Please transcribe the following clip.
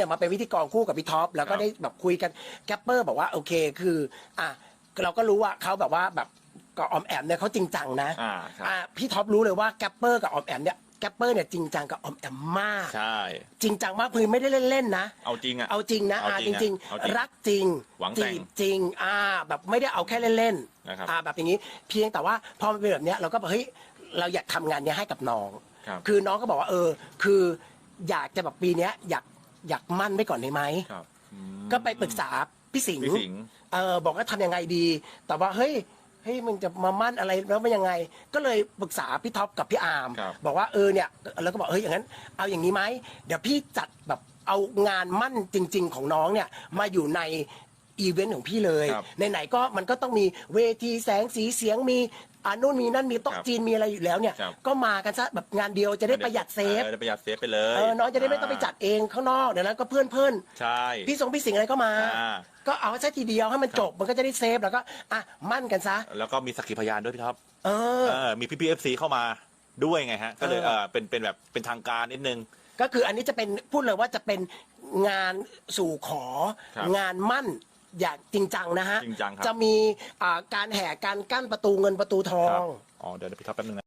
เนี่ยมาเป็นพิธีกรคู่กับพี่ท็อปแล้วก็ครับได้แบบคุยกันแกปเปอร์บอกว่าโอเคคืออะเราก็รู้ว่าเขาแบบว่าแบบกับออมแอมเนี่ยเขาจริงจังนะอ่าครับ อะพี่ท็อปรู้เลยว่าแกปเปอร์กับออมแอมเนี่ยแกปเปอร์เนี่ยจริงจังกับออมแอมมาก ใช่ จริงจังมากคือไม่ได้เล่นๆนะ เอาจริงอะ เอาจริงนะเอาอ่าจจริงริงอะเอาจริงๆรักจริงหวังจีแต่งบจริงอ่าแบบไม่ได้เอาแค่เล่นนะครับอ่าแบบอย่างนี้เพียงแต่ว่าพอมันเป็นแบบเนี้ยเราก็แบบเฮ้ยเราอยากทำงานเนี้ยให้กับน้องครับคือน้องก็บอกว่าเออ คืออยากจะแบบปีเนี้ยอยาก อยากมั่นไว้ก่อนได้ไหม ครับอืมก็ไปปรึกษาพี่สิงห์พี่สิงห์ เออบอกว่าทำยังไงดี แต่ว่าเฮ้ยเฮ้ยมึงจะมามั่นอะไรแล้วมันยังไง ก็เลยปรึกษาพี่ท็อปกับพี่อาร์มครับ บอกว่าเออเนี่ยแล้วก็บอกเฮ้ยอย่างนั้น เอาอย่างนี้ไหมเดี๋ยวพี่จัดแบบเอางานมั่นจริง ๆ ของน้องเนี่ยมาอยู่ในอีเวนต์ของพี่เลย ครับ ไหนๆก็มันก็ต้องมีเวทีแสงสีเสียงมี อ่านู่นมีนั่นมีโต๊ะครับจีนมีอะไรอยู่แล้วเนี่ย ครับ ก็มากันซะแบบงานเดียวจะได้ประหยัดเซฟออได้ประหยัดเซฟไปเลยเออน้องจะได้ไม่ต้องไปจัดเองข้างนอกเดี๋ยวนั้นก็เพื่อนเพื่อนๆ ใช่ พี่สงพี่สิงห์อะไรก็มา อ่า ก็เอาซะทีเดียวให้มันจบมันก็จะได้เซฟแล้วก็อะมั่นกันซะ แล้วก็มีสักขีพยานด้วยพี่ท็อป เออ เออมีพี่พีเอฟซีเข้ามาด้วยไงฮะ ก็เลยเออ เออเป็นเป็นแบบเป็นทางการนิดนึง ก็คืออันนี้จะเป็นพูดเลยว่าจะเป็นงานสู่ขอ ครับงานมั่น อย่างจริงจังนะฮะจริงจังครับ จะมีอ่าการแห่การกั้นประตูเงินประตูทอครับง อ๋อเดี๋ยวพี่ท็อปแป๊บนึงนะ